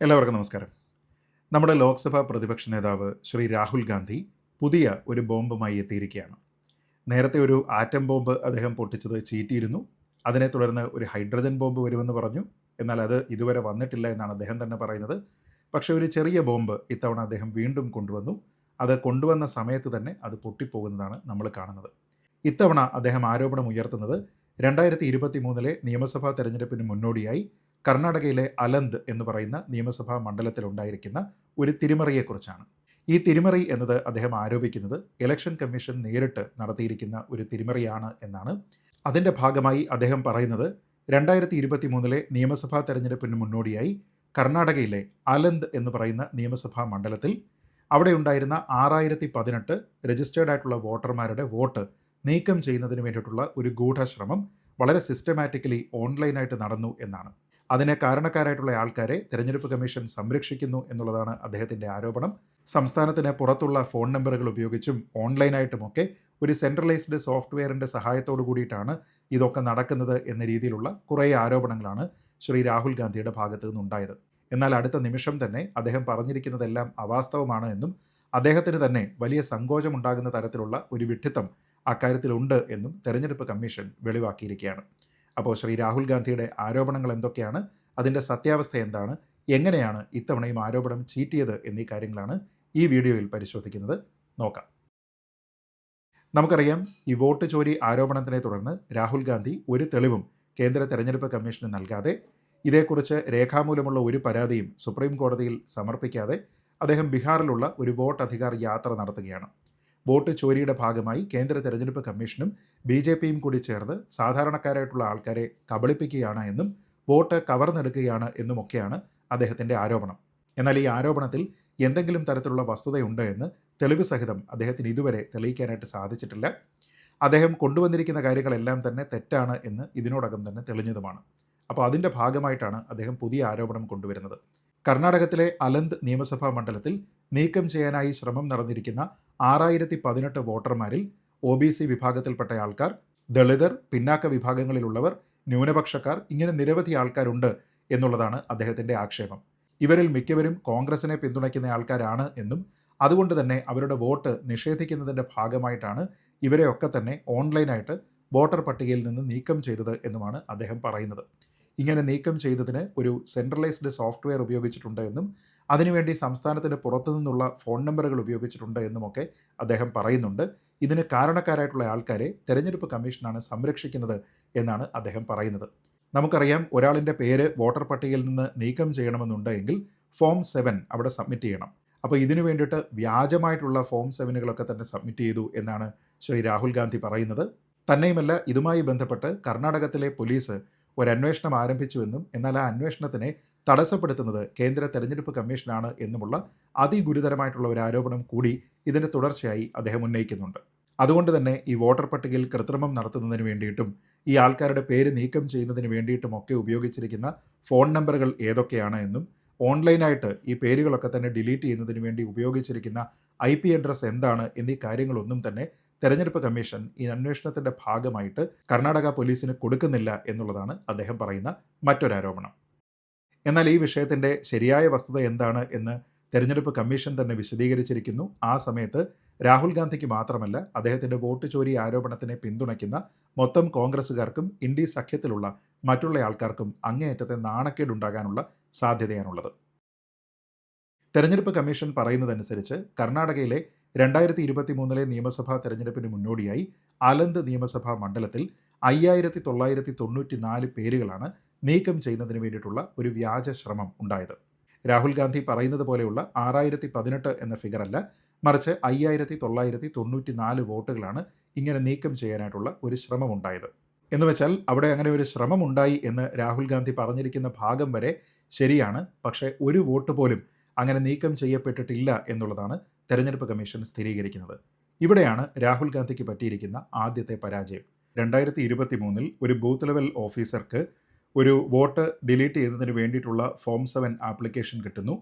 എല്ലാവർക്കും നമസ്കാരം. നമ്മുടെ ലോക്സഭാ പ്രതിപക്ഷ നേതാവ് ശ്രീ രാഹുൽ ഗാന്ധി പുതിയ ഒരു ബോംബുമായി എത്തിയിരിക്കുകയാണ്. നേരത്തെ ഒരു ആറ്റം ബോംബ് അദ്ദേഹം പൊട്ടിച്ചത് ചീറ്റിയിരുന്നു. അതിനെ തുടർന്ന് ഒരു ഹൈഡ്രജൻ ബോംബ് വരുമെന്ന് പറഞ്ഞു. എന്നാൽ അത് ഇതുവരെ വന്നിട്ടില്ല എന്നാണ് അദ്ദേഹം തന്നെ പറയുന്നത്. പക്ഷേ ഒരു ചെറിയ ബോംബ് ഇത്തവണ അദ്ദേഹം വീണ്ടും കൊണ്ടുവന്നു. അത് കൊണ്ടുവന്ന സമയത്ത് തന്നെ അത് പൊട്ടിപ്പോകുന്നതാണ് നമ്മൾ കാണുന്നത്. ഇത്തവണ അദ്ദേഹം ആരോപണം ഉയർത്തുന്നത് രണ്ടായിരത്തി ഇരുപത്തി മൂന്നിലെ നിയമസഭാ തെരഞ്ഞെടുപ്പിന് മുന്നോടിയായി കർണാടകയിലെ അലന്ത് എന്ന് പറയുന്ന നിയമസഭാ മണ്ഡലത്തിലുണ്ടായിരിക്കുന്ന ഒരു തിരിമറിയെക്കുറിച്ചാണ്. ഈ തിരിമറി എന്നത് അദ്ദേഹം ആരോപിക്കുന്നത് ഇലക്ഷൻ കമ്മീഷൻ നേരിട്ട് നടത്തിയിരിക്കുന്ന ഒരു തിരിമറിയാണ് എന്നാണ്. അതിന്റെ ഭാഗമായി അദ്ദേഹം പറയുന്നത് രണ്ടായിരത്തി ഇരുപത്തി മൂന്നിലെ നിയമസഭാ തെരഞ്ഞെടുപ്പിന് മുന്നോടിയായി കർണാടകയിലെ അലന്ത് എന്ന് പറയുന്ന നിയമസഭാ മണ്ഡലത്തിൽ അവിടെ ഉണ്ടായിരുന്ന ആറായിരത്തി പതിനെട്ട് രജിസ്റ്റേർഡ് ആയിട്ടുള്ള വോട്ടർമാരുടെ വോട്ട് നീക്കം ചെയ്യുന്നതിന് വേണ്ടിയിട്ടുള്ള ഒരു ഗൂഢശ്രമം വളരെ സിസ്റ്റമാറ്റിക്കലി ഓൺലൈനായിട്ട് നടന്നു എന്നാണ്. അതിന് കാരണക്കാരായിട്ടുള്ള ആൾക്കാരെ തെരഞ്ഞെടുപ്പ് കമ്മീഷൻ സംരക്ഷിക്കുന്നു എന്നുള്ളതാണ് അദ്ദേഹത്തിന്റെ ആരോപണം. സംസ്ഥാനത്തിന് പുറത്തുള്ള ഫോൺ നമ്പറുകൾ ഉപയോഗിച്ചും ഓൺലൈനായിട്ടുമൊക്കെ ഒരു സെൻട്രലൈസ്ഡ് സോഫ്റ്റ്വെയറിന്റെ സഹായത്തോടു കൂടിയിട്ടാണ് ഇതൊക്കെ നടക്കുന്നത് എന്ന രീതിയിലുള്ള കുറേ ആരോപണങ്ങളാണ് ശ്രീ രാഹുൽ ഗാന്ധിയുടെ ഭാഗത്തു നിന്നുണ്ടായത്. എന്നാൽ അടുത്ത നിമിഷം തന്നെ അദ്ദേഹം പറഞ്ഞിരിക്കുന്നതെല്ലാം അവാസ്തവമാണ് എന്നും അദ്ദേഹത്തിന് തന്നെ വലിയ സങ്കോചമുണ്ടാകുന്ന തരത്തിലുള്ള ഒരു വിഡ്ഢിത്തം അക്കാര്യത്തിലുണ്ട് എന്നും തെരഞ്ഞെടുപ്പ് കമ്മീഷൻ വെളിവാക്കിയിരിക്കുകയാണ്. അപ്പോൾ ശ്രീ രാഹുൽ ഗാന്ധിയുടെ ആരോപണങ്ങൾ എന്തൊക്കെയാണ്? അതിന്റെ സത്യാവസ്ഥ എന്താണ്? എങ്ങനെയാണ് ഇത്തവണയും ആരോപണം ചീറ്റിയത് എന്നീ കാര്യങ്ങളാണ് ഈ വീഡിയോയിൽ പരിശോധിക്കുന്നത്. നോക്കാം. നമുക്കറിയാം ഈ വോട്ട് ചോരി ആരോപണത്തിനെ തുടർന്ന് രാഹുൽ ഗാന്ധി ഒരു തെളിവും കേന്ദ്ര തെരഞ്ഞെടുപ്പ് കമ്മീഷന് നൽകാതെ ഇതേക്കുറിച്ച് രേഖാമൂലമുള്ള ഒരു പരാതിയും സുപ്രീം കോടതിയിൽ സമർപ്പിക്കാതെ അദ്ദേഹം ബീഹാറിലുള്ള ഒരു വോട്ട് അധികാർ യാത്ര നടത്തുകയാണ്. വോട്ട് ചോരിയുടെ ഭാഗമായി കേന്ദ്ര തെരഞ്ഞെടുപ്പ് കമ്മീഷനും ബി ജെ പിയും കൂടി ചേർന്ന് സാധാരണക്കാരായിട്ടുള്ള ആൾക്കാരെ കബളിപ്പിക്കുകയാണ് എന്നും വോട്ട് കവർന്നെടുക്കുകയാണ് എന്നുമൊക്കെയാണ് അദ്ദേഹത്തിന്റെ ആരോപണം. എന്നാൽ ഈ ആരോപണത്തിൽ എന്തെങ്കിലും തരത്തിലുള്ള വസ്തുതയുണ്ട് എന്ന് തെളിവ് സഹിതം അദ്ദേഹത്തിന് ഇതുവരെ തെളിയിക്കാനായിട്ട് സാധിച്ചിട്ടില്ല. അദ്ദേഹം കൊണ്ടുവന്നിരിക്കുന്ന കാര്യങ്ങളെല്ലാം തന്നെ തെറ്റാണ് എന്ന് ഇതിനോടകം തന്നെ തെളിഞ്ഞതുമാണ്. അപ്പോൾ അതിന്റെ ഭാഗമായിട്ടാണ് അദ്ദേഹം പുതിയ ആരോപണം കൊണ്ടുവരുന്നത്. കർണാടകത്തിലെ അലന്ത് നിയമസഭാ മണ്ഡലത്തിൽ നീക്കം ചെയ്യാനായി ശ്രമം നടന്നിരിക്കുന്ന ആറായിരത്തി പതിനെട്ട് വോട്ടർമാരിൽ ഒ ബി സി വിഭാഗത്തിൽപ്പെട്ട ആൾക്കാർ ദളിതർ പിന്നാക്ക വിഭാഗങ്ങളിലുള്ളവർ ന്യൂനപക്ഷക്കാർ ഇങ്ങനെ നിരവധി ആൾക്കാരുണ്ട് എന്നുള്ളതാണ് അദ്ദേഹത്തിന്റെ ആക്ഷേപം. ഇവരിൽ മിക്കവരും കോൺഗ്രസിനെ പിന്തുണയ്ക്കുന്ന ആൾക്കാരാണ് എന്നും അതുകൊണ്ട് തന്നെ അവരുടെ വോട്ട് നിഷേധിക്കുന്നതിന്റെ ഭാഗമായിട്ടാണ് ഇവരെയൊക്കെ തന്നെ ഓൺലൈനായിട്ട് വോട്ടർ പട്ടികയിൽ നിന്ന് നീക്കം ചെയ്തത് എന്നുമാണ് അദ്ദേഹം പറയുന്നത്. ഇങ്ങനെ നീക്കം ചെയ്തതിന് ഒരു സെൻട്രലൈസ്ഡ് സോഫ്റ്റ്വെയർ ഉപയോഗിച്ചിട്ടുണ്ട് എന്നും അതിനുവേണ്ടി സംസ്ഥാനത്തിന് പുറത്തു നിന്നുള്ള ഫോൺ നമ്പറുകൾ ഉപയോഗിച്ചിട്ടുണ്ട് എന്നുമൊക്കെ അദ്ദേഹം പറയുന്നുണ്ട്. ഇതിന് കാരണക്കാരായിട്ടുള്ള ആൾക്കാരെ തെരഞ്ഞെടുപ്പ് കമ്മീഷനാണ് സംരക്ഷിക്കുന്നത് എന്നാണ് അദ്ദേഹം പറയുന്നത്. നമുക്കറിയാം ഒരാളിന്റെ പേര് വോട്ടർ പട്ടികയിൽ നിന്ന് നീക്കം ചെയ്യണമെന്നുണ്ടെങ്കിൽ ഫോം സെവൻ അവിടെ സബ്മിറ്റ് ചെയ്യണം. അപ്പോൾ ഇതിനു വേണ്ടിയിട്ട് വ്യാജമായിട്ടുള്ള ഫോം സെവനുകളൊക്കെ തന്നെ സബ്മിറ്റ് ചെയ്തു എന്നാണ് ശ്രീ രാഹുൽ ഗാന്ധി പറയുന്നത്. തന്നെയുമല്ല ഇതുമായി ബന്ധപ്പെട്ട് കർണാടകത്തിലെ പോലീസ് ഒരു അന്വേഷണം ആരംഭിച്ചുവെന്നും എന്നാൽ ആ അന്വേഷണത്തിനെ തടസ്സപ്പെടുത്തുന്നത് കേന്ദ്ര തെരഞ്ഞെടുപ്പ് കമ്മീഷനാണ് എന്നുമുള്ള അതിഗുരുതരമായിട്ടുള്ള ഒരു ആരോപണം കൂടി ഇതിന്റെ തുടർച്ചയായി അദ്ദേഹം ഉന്നയിക്കുന്നുണ്ട്. അതുകൊണ്ട് തന്നെ ഈ വോട്ടർ പട്ടികയിൽ കൃത്രിമം നടത്തുന്നതിന് വേണ്ടിയിട്ടും ഈ ആൾക്കാരുടെ പേര് നീക്കം ചെയ്യുന്നതിന് വേണ്ടിയിട്ടുമൊക്കെ ഉപയോഗിച്ചിരിക്കുന്ന ഫോൺ നമ്പറുകൾ ഏതൊക്കെയാണ് എന്നും ഓൺലൈനായിട്ട് ഈ പേരുകളൊക്കെ തന്നെ ഡിലീറ്റ് ചെയ്യുന്നതിന് വേണ്ടി ഉപയോഗിച്ചിരിക്കുന്ന ഐ പി അഡ്രസ് എന്താണ് എന്നീ കാര്യങ്ങളൊന്നും തന്നെ തെരഞ്ഞെടുപ്പ് കമ്മീഷൻ ഈ അന്വേഷണത്തിന്റെ ഭാഗമായിട്ട് കർണാടക പോലീസിന് കൊടുക്കുന്നില്ല എന്നുള്ളതാണ് അദ്ദേഹം പറയുന്ന മറ്റൊരാരോപണം. എന്നാൽ ഈ വിഷയത്തിന്റെ ശരിയായ വസ്തുത എന്താണ് എന്ന് തെരഞ്ഞെടുപ്പ് കമ്മീഷൻ തന്നെ വിശദീകരിച്ചിരിക്കുന്നു. ആ സമയത്ത് രാഹുൽ ഗാന്ധിക്ക് മാത്രമല്ല അദ്ദേഹത്തിന്റെ വോട്ട് ചോരി ആരോപണത്തിനെ പിന്തുണയ്ക്കുന്ന മൊത്തം കോൺഗ്രസ്സുകാർക്കും ഇന്ത്യ സഖ്യത്തിലുള്ള മറ്റുള്ള ആൾക്കാർക്കും അങ്ങേയറ്റത്തെ നാണക്കേടുണ്ടാകാനുള്ള സാധ്യതയാണുള്ളത്. തെരഞ്ഞെടുപ്പ് കമ്മീഷൻ പറയുന്നതനുസരിച്ച് കർണാടകയിലെ രണ്ടായിരത്തി ഇരുപത്തി മൂന്നിലെ നിയമസഭാ തെരഞ്ഞെടുപ്പിന് മുന്നോടിയായി അലന്ത് നിയമസഭാ മണ്ഡലത്തിൽ അയ്യായിരത്തി തൊള്ളായിരത്തി തൊണ്ണൂറ്റി നാല് പേരുകളാണ് നീക്കം ചെയ്യുന്നതിന് വേണ്ടിയിട്ടുള്ള ഒരു വ്യാജ ശ്രമം ഉണ്ടായത്. രാഹുൽ ഗാന്ധി പറയുന്നത് പോലെയുള്ള ആറായിരത്തി പതിനെട്ട് എന്ന ഫിഗറല്ല മറിച്ച് അയ്യായിരത്തി തൊള്ളായിരത്തി തൊണ്ണൂറ്റി നാല് വോട്ടുകളാണ് ഇങ്ങനെ നീക്കം ചെയ്യാനായിട്ടുള്ള ഒരു ശ്രമം ഉണ്ടായത്. എന്ന് വെച്ചാൽ അവിടെ അങ്ങനെ ഒരു ശ്രമം ഉണ്ടായി എന്ന് രാഹുൽ ഗാന്ധി പറഞ്ഞിരിക്കുന്ന ഭാഗം വരെ ശരിയാണ്. പക്ഷേ ഒരു വോട്ട് പോലും അങ്ങനെ നീക്കം ചെയ്യപ്പെട്ടിട്ടില്ല എന്നുള്ളതാണ് തെരഞ്ഞെടുപ്പ് കമ്മീഷൻ സ്ഥിരീകരിക്കുന്നത്. ഇവിടെയാണ് രാഹുൽ ഗാന്ധിക്ക് പറ്റിയിരിക്കുന്ന ആദ്യത്തെ പരാജയം. രണ്ടായിരത്തി ഇരുപത്തി മൂന്നിൽ ഒരു ബൂത്ത് ലെവൽ ഓഫീസർക്ക് ഒരു വോട്ട് ഡിലീറ്റ് ചെയ്യുന്നതിന് വേണ്ടിയിട്ടുള്ള ഫോം സെവൻ ആപ്ലിക്കേഷൻ കിട്ടുന്നു.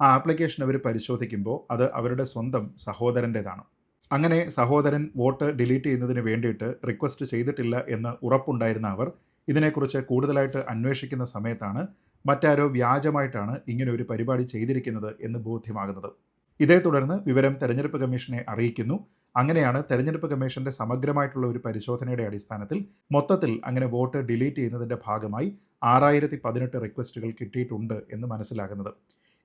ആ ആപ്ലിക്കേഷൻ അവർ പരിശോധിക്കുമ്പോൾ അത് അവരുടെ സ്വന്തം സഹോദരന്റേതാണ്. അങ്ങനെ സഹോദരൻ വോട്ട് ഡിലീറ്റ് ചെയ്യുന്നതിന് വേണ്ടിയിട്ട് റിക്വസ്റ്റ് ചെയ്തിട്ടില്ല എന്ന് ഉറപ്പുണ്ടായിരുന്ന അവർ ഇതിനെക്കുറിച്ച് കൂടുതലായിട്ട് അന്വേഷിക്കുന്ന സമയത്താണ് മറ്റാരോ വ്യാജമായിട്ടാണ് ഇങ്ങനെ ഒരു പരിപാടി ചെയ്തിരിക്കുന്നത് എന്ന് ബോധ്യമാകുന്നത്. ഇതേ തുടർന്ന് വിവരം തെരഞ്ഞെടുപ്പ് കമ്മീഷനെ അറിയിക്കുന്നു. അങ്ങനെയാണ് തെരഞ്ഞെടുപ്പ് കമ്മീഷന്റെ സമഗ്രമായിട്ടുള്ള ഒരു പരിശോധനയുടെ അടിസ്ഥാനത്തിൽ മൊത്തത്തിൽ അങ്ങനെ വോട്ട് ഡിലീറ്റ് ചെയ്യുന്നതിന്റെ ഭാഗമായി ആറായിരത്തി പതിനെട്ട് റിക്വസ്റ്റുകൾ കിട്ടിയിട്ടുണ്ട് എന്ന് മനസ്സിലാകുന്നത്.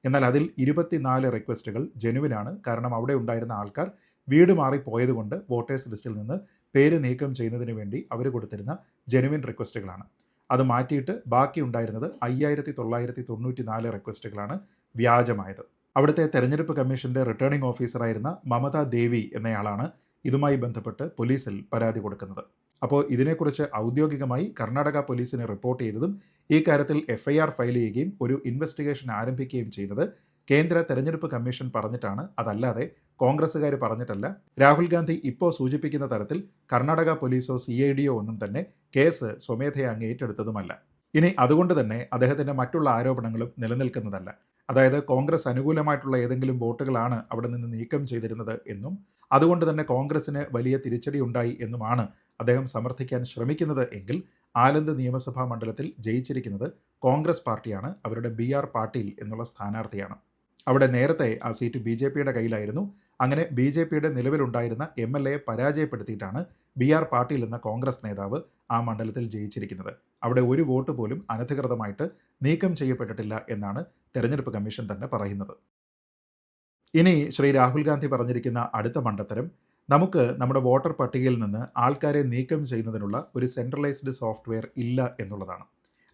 എന്നാൽ അതിൽ ഇരുപത്തിനാല് റിക്വസ്റ്റുകൾ ജനുവിനാണ്. കാരണം അവിടെ ഉണ്ടായിരുന്ന ആൾക്കാർ വീട് മാറി പോയതുകൊണ്ട് വോട്ടേഴ്സ് ലിസ്റ്റിൽ നിന്ന് പേര് നീക്കം ചെയ്യുന്നതിന് വേണ്ടി അവർ കൊടുത്തിരുന്ന ജനുവിൻ റിക്വസ്റ്റുകളാണ്. അത് മാറ്റിയിട്ട് ബാക്കി ഉണ്ടായിരുന്നത് അയ്യായിരത്തി തൊള്ളായിരത്തി തൊണ്ണൂറ്റി നാല് റിക്വസ്റ്റുകളാണ് വ്യാജമായത്. അവിടുത്തെ തെരഞ്ഞെടുപ്പ് കമ്മീഷന്റെ റിട്ടേണിംഗ് ഓഫീസറായിരുന്ന മമത ദേവി എന്നയാളാണ് ഇതുമായി ബന്ധപ്പെട്ട് പോലീസിൽ പരാതി കൊടുക്കുന്നത്. അപ്പോൾ ഇതിനെക്കുറിച്ച് ഔദ്യോഗികമായി കർണാടക പോലീസിന് റിപ്പോർട്ട് ചെയ്തതും ഈ കാര്യത്തിൽ എഫ്ഐആർ ഫയൽ ചെയ്യുകയും ഒരു ഇൻവെസ്റ്റിഗേഷൻ ആരംഭിക്കുകയും ചെയ്തത് കേന്ദ്ര തെരഞ്ഞെടുപ്പ് കമ്മീഷൻ പറഞ്ഞിട്ടാണ്. അതല്ലാതെ കോൺഗ്രസ്സുകാർ പറഞ്ഞിട്ടല്ല. രാഹുൽ ഗാന്ധി ഇപ്പോൾ സൂചിപ്പിക്കുന്ന തരത്തിൽ കർണാടക പോലീസോ സി ഐ ഡിയോ ഒന്നും തന്നെ കേസ് സ്വമേധയാ അങ്ങേറ്റെടുത്തതുമല്ല ഇനി അതുകൊണ്ട് തന്നെ അദ്ദേഹത്തിന്റെ മറ്റുള്ള ആരോപണങ്ങളും നിലനിൽക്കുന്നതല്ല. അതായത് കോൺഗ്രസ് അനുകൂലമായിട്ടുള്ള ഏതെങ്കിലും വോട്ടുകളാണ് അവിടെ നിന്ന് നീക്കം ചെയ്തിരുന്നത് എന്നും അതുകൊണ്ട് തന്നെ കോൺഗ്രസിന് വലിയ തിരിച്ചടി ഉണ്ടായി എന്നുമാണ് അദ്ദേഹം സമർത്ഥിക്കാൻ ശ്രമിക്കുന്നത് എങ്കിൽ ആലന്ത് നിയമസഭാ മണ്ഡലത്തിൽ ജയിച്ചിരിക്കുന്നത് കോൺഗ്രസ് പാർട്ടിയാണ് അവരുടെ ബി ആർ പാട്ടീൽ എന്നുള്ള സ്ഥാനാർത്ഥിയാണ്. അവിടെ നേരത്തെ ആ സീറ്റ് ബി ജെ പിയുടെ കയ്യിലായിരുന്നു. അങ്ങനെ ബി ജെ പിയുടെ നിലവിലുണ്ടായിരുന്ന എം എൽ എയെ പരാജയപ്പെടുത്തിയിട്ടാണ് ബി ആർ പാട്ടീൽ എന്ന കോൺഗ്രസ് നേതാവ് ആ മണ്ഡലത്തിൽ ജയിച്ചിരിക്കുന്നത്. അവിടെ ഒരു വോട്ട് പോലും അനധികൃതമായിട്ട് നീക്കം ചെയ്യപ്പെട്ടിട്ടില്ല എന്നാണ് തെരഞ്ഞെടുപ്പ് കമ്മീഷൻ തന്നെ പറയുന്നത്. ഇനി ശ്രീ രാഹുൽ ഗാന്ധി പറഞ്ഞിരിക്കുന്ന അടുത്ത മണ്ടത്തരം നമുക്ക് നമ്മുടെ വോട്ടർ പട്ടികയിൽ നിന്ന് ആൾക്കാരെ നീക്കം ചെയ്യുന്നതിനുള്ള ഒരു സെൻട്രലൈസ്ഡ് സോഫ്റ്റ്വെയർ ഇല്ല എന്നുള്ളതാണ്.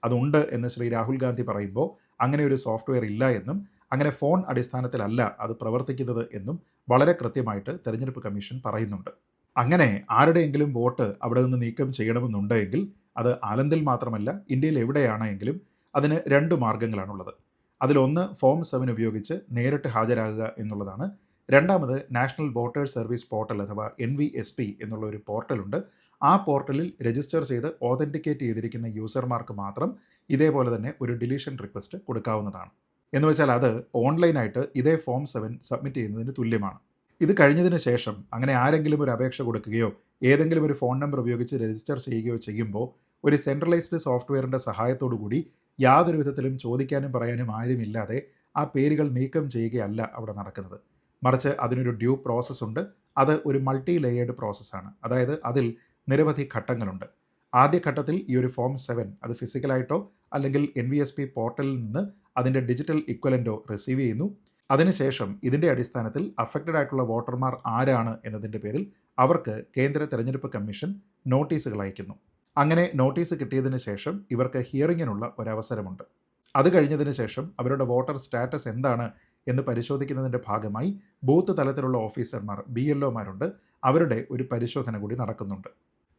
അതുണ്ട് എന്ന് ശ്രീ രാഹുൽ ഗാന്ധി പറയുമ്പോൾ അങ്ങനെ ഒരു സോഫ്റ്റ്വെയർ ഇല്ല എന്നും അങ്ങനെ ഫോൺ അടിസ്ഥാനത്തിലല്ല അത് പ്രവർത്തിക്കുന്നത് എന്നും വളരെ കൃത്യമായിട്ട് തെരഞ്ഞെടുപ്പ് കമ്മീഷൻ പറയുന്നുണ്ട്. അങ്ങനെ ആരുടെയെങ്കിലും വോട്ട് അവിടെ നിന്ന് നീക്കം ചെയ്യണമെന്നുണ്ടെങ്കിൽ അത് ആലന്തിൽ മാത്രമല്ല ഇന്ത്യയിൽ എവിടെയാണെങ്കിലും അതിന് രണ്ട് മാർഗങ്ങളാണുള്ളത്. അതിലൊന്ന് ഫോം സെവൻ ഉപയോഗിച്ച് നേരിട്ട് ഹാജരാകുക എന്നുള്ളതാണ്. രണ്ടാമത് നാഷണൽ വോട്ടേഴ്സ് സർവീസ് പോർട്ടൽ അഥവാ എൻ വി എസ് പി എന്നുള്ള ഒരു പോർട്ടലുണ്ട്. ആ പോർട്ടലിൽ രജിസ്റ്റർ ചെയ്ത് ഓതന്റിക്കേറ്റ് ചെയ്തിരിക്കുന്ന യൂസർമാർക്ക് മാത്രം ഇതേപോലെ തന്നെ ഒരു ഡിലീഷൻ റിക്വസ്റ്റ് കൊടുക്കാവുന്നതാണ്. എന്ന് വെച്ചാൽ അത് ഓൺലൈനായിട്ട് ഇതേ ഫോം സെവൻ സബ്മിറ്റ് ചെയ്യുന്നതിന് തുല്യമാണ്. ഇത് കഴിഞ്ഞതിന് ശേഷം അങ്ങനെ ആരെങ്കിലും ഒരു അപേക്ഷ കൊടുക്കുകയോ ഏതെങ്കിലും ഒരു ഫോൺ നമ്പർ ഉപയോഗിച്ച് രജിസ്റ്റർ ചെയ്യുകയോ ചെയ്യുമ്പോൾ ഒരു സെൻട്രലൈസ്ഡ് സോഫ്റ്റ്വെയറിന്റെ സഹായത്തോടു കൂടി യാതൊരു വിധത്തിലും ചോദിക്കാനും പറയാനും ആരുമില്ലാതെ ആ പേരുകൾ നീക്കം ചെയ്യുകയല്ല അവിടെ നടക്കുന്നത്. മറിച്ച് അതിനൊരു ഡ്യൂ പ്രോസസ്സ് ഉണ്ട്. അത് ഒരു മൾട്ടി ലെയേർഡ് പ്രോസസ്സാണ് അതായത് അതിൽ നിരവധി ഘട്ടങ്ങളുണ്ട്. ആദ്യ ഘട്ടത്തിൽ ഈ ഒരു ഫോം സെവൻ അത് ഫിസിക്കലായിട്ടോ അല്ലെങ്കിൽ എൻ വി എസ് പി പോർട്ടലിൽ നിന്ന് അതിന്റെ ഡിജിറ്റൽ ഇക്വലന്റോ റിസീവ് ചെയ്യുന്നു. അതിനുശേഷം ഇതിന്റെ അടിസ്ഥാനത്തിൽ അഫക്റ്റഡ് ആയിട്ടുള്ള വോട്ടർമാർ ആരാണ് എന്നതിന്റെ പേരിൽ അവർക്ക് കേന്ദ്ര തെരഞ്ഞെടുപ്പ് കമ്മീഷൻ നോട്ടീസുകൾ അയക്കുന്നു. അങ്ങനെ നോട്ടീസ് കിട്ടിയതിന് ശേഷം ഇവർക്ക് ഹിയറിങ്ങിനുള്ള ഒരവസരമുണ്ട്. അത് കഴിഞ്ഞതിന് ശേഷം അവരുടെ വോട്ടർ സ്റ്റാറ്റസ് എന്താണ് എന്ന് പരിശോധിക്കുന്നതിന്റെ ഭാഗമായി ബൂത്ത് തലത്തിലുള്ള ഓഫീസർമാർ ബി എൽ ഒമാരുണ്ട്. അവരുടെ ഒരു പരിശോധന കൂടി നടക്കുന്നുണ്ട്.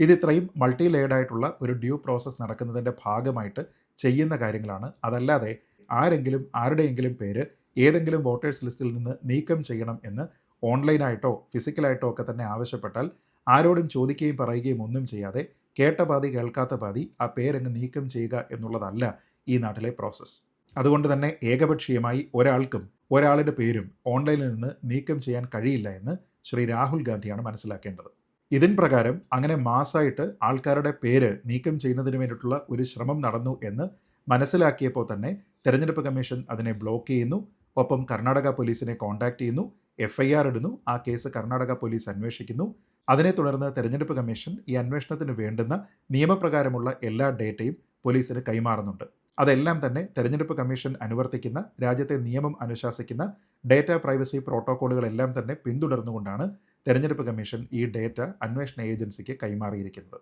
ഇത് ഇത്രയും മൾട്ടി ലെയർഡ് ആയിട്ടുള്ള ഒരു ഡ്യൂ പ്രോസസ്സ് നടക്കുന്നതിന്റെ ഭാഗമായിട്ട് ചെയ്യുന്ന കാര്യങ്ങളാണ്. അതല്ലാതെ ആരെങ്കിലും ആരുടെയെങ്കിലും പേര് ഏതെങ്കിലും വോട്ടേഴ്സ് ലിസ്റ്റിൽ നിന്ന് നീക്കം ചെയ്യണം എന്ന് ഓൺലൈനായിട്ടോ ഫിസിക്കലായിട്ടോ ഒക്കെ തന്നെ ആവശ്യപ്പെട്ടാൽ ആരോടും ചോദിക്കുകയും പറയുകയും ഒന്നും ചെയ്യാതെ കേട്ട പാതി കേൾക്കാത്ത പാതി ആ പേരങ്ങ് നീക്കം ചെയ്യുക എന്നുള്ളതല്ല ഈ നാട്ടിലെ പ്രോസസ്സ് അതുകൊണ്ട് തന്നെ ഏകപക്ഷീയമായി ഒരാൾക്കും ഒരാളുടെ പേരും ഓൺലൈനിൽ നിന്ന് നീക്കം ചെയ്യാൻ കഴിയില്ല എന്ന് ശ്രീ രാഹുൽ ഗാന്ധിയാണ് മനസ്സിലാക്കേണ്ടത്. ഇതിൻ പ്രകാരം അങ്ങനെ മാസമായിട്ട് ആൾക്കാരുടെ പേര് നീക്കം ചെയ്യുന്നതിന് വേണ്ടിയിട്ടുള്ള ഒരു ശ്രമം നടന്നു എന്ന് മനസ്സിലാക്കിയപ്പോൾ തന്നെ തെരഞ്ഞെടുപ്പ് കമ്മീഷൻ അതിനെ ബ്ലോക്ക് ചെയ്യുന്നു. ഒപ്പം കർണാടക പോലീസിനെ കോൺടാക്ട് ചെയ്യുന്നു. എഫ് ഇടുന്നു. ആ കേസ് കർണാടക പോലീസ് അന്വേഷിക്കുന്നു. അതിനെ തുടർന്ന് തെരഞ്ഞെടുപ്പ് കമ്മീഷൻ ഈ അന്വേഷണത്തിന് വേണ്ടുന്ന നിയമപ്രകാരമുള്ള എല്ലാ ഡേറ്റയും പോലീസിന് കൈമാറുന്നുണ്ട്. അതെല്ലാം തന്നെ തെരഞ്ഞെടുപ്പ് കമ്മീഷൻ അനുവർത്തിക്കുന്ന രാജ്യത്തെ നിയമം അനുശാസിക്കുന്ന ഡേറ്റ പ്രൈവസി പ്രോട്ടോക്കോളുകളെല്ലാം തന്നെ പിന്തുടർന്നുകൊണ്ടാണ് തെരഞ്ഞെടുപ്പ് കമ്മീഷൻ ഈ ഡേറ്റ അന്വേഷണ ഏജൻസിക്ക് കൈമാറിയിരിക്കുന്നത്.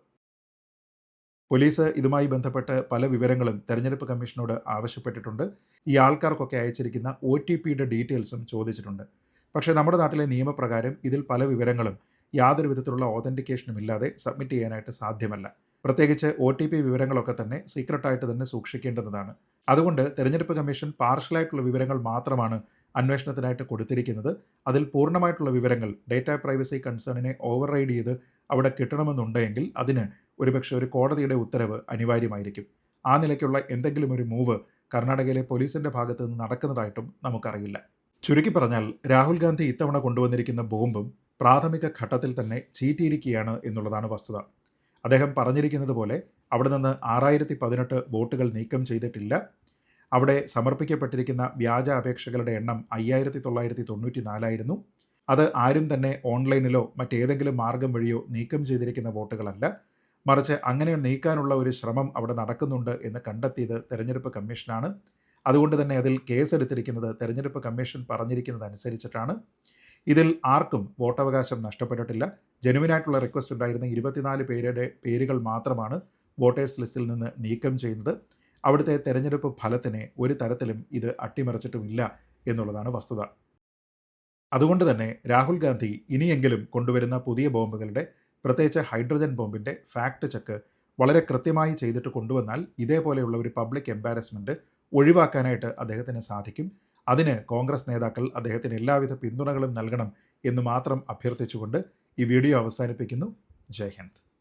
പോലീസ് ഇതുമായി ബന്ധപ്പെട്ട് പല വിവരങ്ങളും തെരഞ്ഞെടുപ്പ് കമ്മീഷനോട് ആവശ്യപ്പെട്ടിട്ടുണ്ട്. ഈ ആൾക്കാർക്കൊക്കെ അയച്ചിരിക്കുന്ന ഒ ടി പിയുടെ ഡീറ്റെയിൽസും ചോദിച്ചിട്ടുണ്ട്. പക്ഷേ നമ്മുടെ നാട്ടിലെ നിയമപ്രകാരം ഇതിൽ പല വിവരങ്ങളും യാതൊരു വിധത്തിലുള്ള ഓതന്റിക്കേഷനും ഇല്ലാതെ സബ്മിറ്റ് ചെയ്യാനായിട്ട് സാധ്യമല്ല. പ്രത്യേകിച്ച് ഒ ടി പി വിവരങ്ങളൊക്കെ തന്നെ സീക്രട്ടായിട്ട് തന്നെ സൂക്ഷിക്കേണ്ടതാണ്. അതുകൊണ്ട് തെരഞ്ഞെടുപ്പ് കമ്മീഷൻ പാർഷ്യലായിട്ടുള്ള വിവരങ്ങൾ മാത്രമാണ് അന്വേഷണത്തിനായിട്ട് കൊടുത്തിരിക്കുന്നത്. അതിൽ പൂർണമായിട്ടുള്ള വിവരങ്ങൾ ഡേറ്റ പ്രൈവസി കൺസേണിനെ ഓവർ റൈഡ് ചെയ്ത് അവിടെ കിട്ടണമെന്നുണ്ടെങ്കിൽ അതിന് ഒരുപക്ഷെ ഒരു കോടതിയുടെ ഉത്തരവ് അനിവാര്യമായിരിക്കും. ആ നിലയ്ക്കുള്ള എന്തെങ്കിലും ഒരു മൂവ് കർണാടകയിലെ പോലീസിന്റെ ഭാഗത്ത് നിന്ന് നടക്കുന്നതായിട്ടും നമുക്കറിയില്ല. ചുരുക്കി പറഞ്ഞാൽ രാഹുൽ ഗാന്ധി ഇത്തവണ കൊണ്ടുവന്നിരിക്കുന്ന ബോംബും പ്രാഥമിക ഘട്ടത്തിൽ തന്നെ ചീറ്റിയിരിക്കുകയാണ് എന്നുള്ളതാണ് വസ്തുത. അദ്ദേഹം പറഞ്ഞിരിക്കുന്നത് പോലെ അവിടെ നിന്ന് ആറായിരത്തി പതിനെട്ട് വോട്ടുകൾ നീക്കം ചെയ്തിട്ടില്ല. അവിടെ സമർപ്പിക്കപ്പെട്ടിരിക്കുന്ന വ്യാജ അപേക്ഷകളുടെ എണ്ണം അയ്യായിരത്തി തൊള്ളായിരത്തി തൊണ്ണൂറ്റി നാലായിരുന്നു അത് ആരും തന്നെ ഓൺലൈനിലോ മറ്റേതെങ്കിലും മാർഗം വഴിയോ നീക്കം ചെയ്തിരിക്കുന്ന വോട്ടുകളല്ല. മറിച്ച് അങ്ങനെ നീക്കാനുള്ള ഒരു ശ്രമം അവിടെ നടക്കുന്നുണ്ട് എന്ന് കണ്ടെത്തിയത് തെരഞ്ഞെടുപ്പ് കമ്മീഷനാണ്. അതുകൊണ്ട് തന്നെ അതിൽ കേസെടുത്തിരിക്കുന്നത് തെരഞ്ഞെടുപ്പ് കമ്മീഷൻ പറഞ്ഞിരിക്കുന്നത് അനുസരിച്ചിട്ടാണ് ഇതിൽ ആർക്കും വോട്ടവകാശം നഷ്ടപ്പെട്ടിട്ടില്ല. ജനുവിനായിട്ടുള്ള റിക്വസ്റ്റ് ഉണ്ടായിരുന്ന ഇരുപത്തിനാല് പേരുടെ പേരുകൾ മാത്രമാണ് വോട്ടേഴ്സ് ലിസ്റ്റിൽ നിന്ന് നീക്കം ചെയ്യുന്നത്. അവിടുത്തെ തെരഞ്ഞെടുപ്പ് ഫലത്തിനെ ഒരു തരത്തിലും ഇത് അട്ടിമറിച്ചിട്ടുമില്ല എന്നുള്ളതാണ് വസ്തുത. അതുകൊണ്ട് തന്നെ രാഹുൽ ഗാന്ധി ഇനിയെങ്കിലും കൊണ്ടുവരുന്ന പുതിയ ബോംബുകളുടെ പ്രത്യേകിച്ച് ഹൈഡ്രജൻ ബോംബിന്റെ ഫാക്ട് ചെക്ക് വളരെ കൃത്യമായി ചെയ്തിട്ട് കൊണ്ടുവന്നാൽ ഇതേപോലെയുള്ള ഒരു പബ്ലിക് എംബാരസ്മെന്റ് ഒഴിവാക്കാനായിട്ട് അദ്ദേഹത്തിന് സാധിക്കും. അതിന് കോൺഗ്രസ് നേതാക്കൾ അദ്ദേഹത്തിന് എല്ലാവിധ പിന്തുണകളും നൽകണം എന്ന് മാത്രം അഭ്യർത്ഥിച്ചുകൊണ്ട് ഈ വീഡിയോ അവസാനിപ്പിക്കുന്നു. ജയ് ഹിന്ദ്.